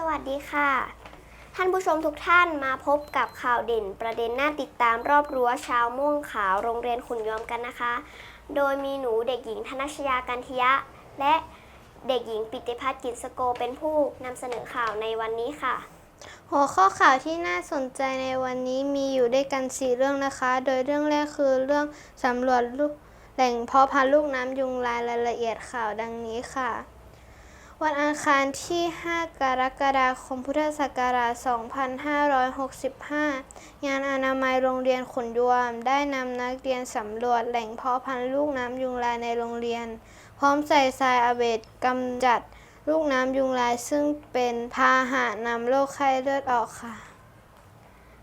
สวัสดีค่ะ ท่านผู้ชมทุกท่านมาพบกับข่าวเด่น ประเด็นน่าติดตามรอบรั้วชาวม่วงขาวโรงเรียนขุนยอมกันนะคะ โดยมีหนูเด็กหญิงธนชยากันทิยะ และเด็กหญิงปิติพัฒน์กิจสโกเป็นผู้นำเสนอข่าวในวันนี้ค่ะ หัวข้อข่าวที่น่าสนใจในวันนี้มีอยู่ด้วยกัน 4 เรื่องนะคะ โดยเรื่องแรกคือเรื่องสำรวจลูกแหล่งเพาะพันธุ์ลูกน้ำยุงลายรายละเอียดข่าวดังนี้ค่ะ วันอังคารที่ 5 กรกฎาคม พุทธศักราช 2565 งานอนามัยโรงเรียนขุนยวม ได้นำนักเรียนสำรวจแหล่งเพาะพันธุ์ลูกน้ำยุงลายในโรงเรียน พร้อมใส่ทรายอาเบดกำจัดลูกน้ำยุงลายซึ่งเป็นพาหะนำโรคไข้เลือดออกค่ะ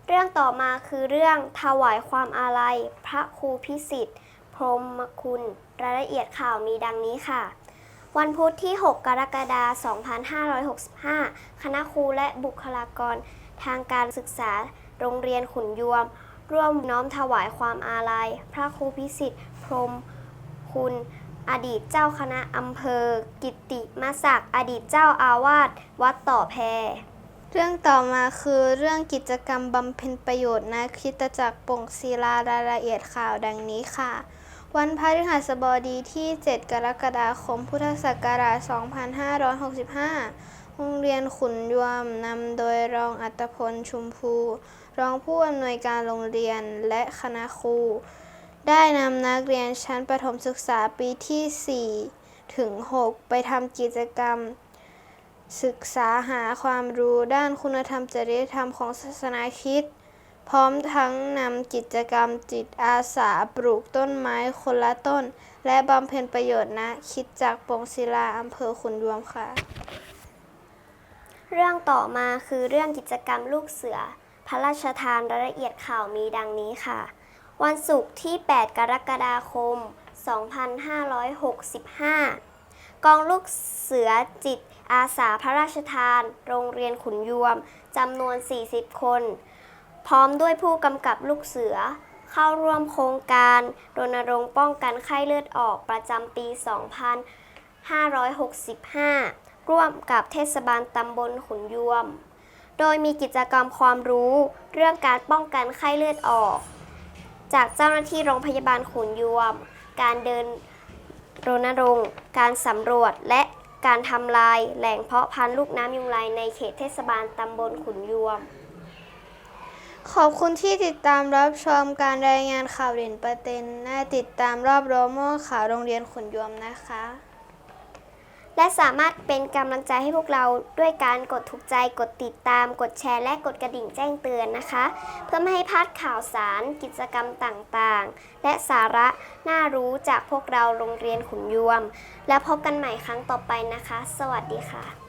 เรื่องต่อมาคือเรื่องถวายความอาลัย พระครูพิสิทธิ์ พรมคุณ รายละเอียดข่าวมีดังนี้ค่ะ วันพุธที่ 6 กรกฎาคม 2565 คณะครูและบุคลากรทางการศึกษาโรงเรียนขุนยวม ร่วมน้อมถวายความอาลัย พระครูพิสิทธิ์ พรมคุณ อดีตเจ้าคณะอำเภอ กิตติมศักดิ์อดีตเจ้าอาวาสวัดต่อแพเรื่องต่อมาคือเรื่องกิจกรรมบำเพ็ญประโยชน์ณคริสตจักรป่งศิลารายละเอียดข่าวดังนี้ค่ะ วันพฤหัสบดีที่ 7 กรกฎาคม พุทธศักราช 2565 โรงเรียนขุนยวมนำโดยรองอัตพลชุมพู รองผู้อำนวยการโรงเรียนและคณะครู ได้นำนักเรียนชั้นประถมศึกษาปีที่ 4 ถึง 6 ไปทำกิจกรรม ศึกษาหาความรู้ด้านคุณธรรมจริยธรรมของศาสนาคริสต์ พร้อมทั้งนำกิจกรรมจิตอาสาปลูกต้นไม้คนละต้น และบำเพ็ญประโยชน์ณคริดจากปงศิลาอำเภอขุนยวมค่ะ เรื่องต่อมาคือเรื่องกิจกรรมลูกเสือ พระราชทานรายละเอียดข่าวมีดังนี้ค่ะ วันศุกร์ที่ 8 กรกฎาคม 2565 กองลูกเสือจิตอาสาพระราชทาน โรงเรียนขุนยวมจำนวน 40 คน พร้อมด้วยผู้กำกับลูกเสือ เข้าร่วมโครงการรณรงค์ป้องกันไข้เลือดออกประจำปี 2565 ร่วมกับเทศบาลตำบลขุนยวม โดยมีกิจกรรมความรู้เรื่องการป้องกันไข้เลือดออก จากเจ้าหน้าที่โรงพยาบาลขุนยวม การเดินรณรงค์การสำรวจและการทำลายแหล่งเพาะพันธุ์ลูกน้ำยุงลายในเขตเทศบาลตำบลขุนยวม ขอบคุณที่ติดตามรับชมการรายงานข่าวเด่นประเด็นน่าติดตามรอบรั้วม่ข่าวโรงเรียนขุนยวมนะคะ และสามารถเป็นกำลังใจให้พวกเราด้วยการกดถูกใจกดติดตามกดแชร์และกดกระดิ่งแจ้งเตือนนะคะ เพื่อไม่ให้พลาดข่าวสารกิจกรรมต่างๆ และสาระน่ารู้จากพวกเราโรงเรียนขุนยวม แล้วพบกันใหม่ครั้งต่อไปนะคะ สวัสดีค่ะ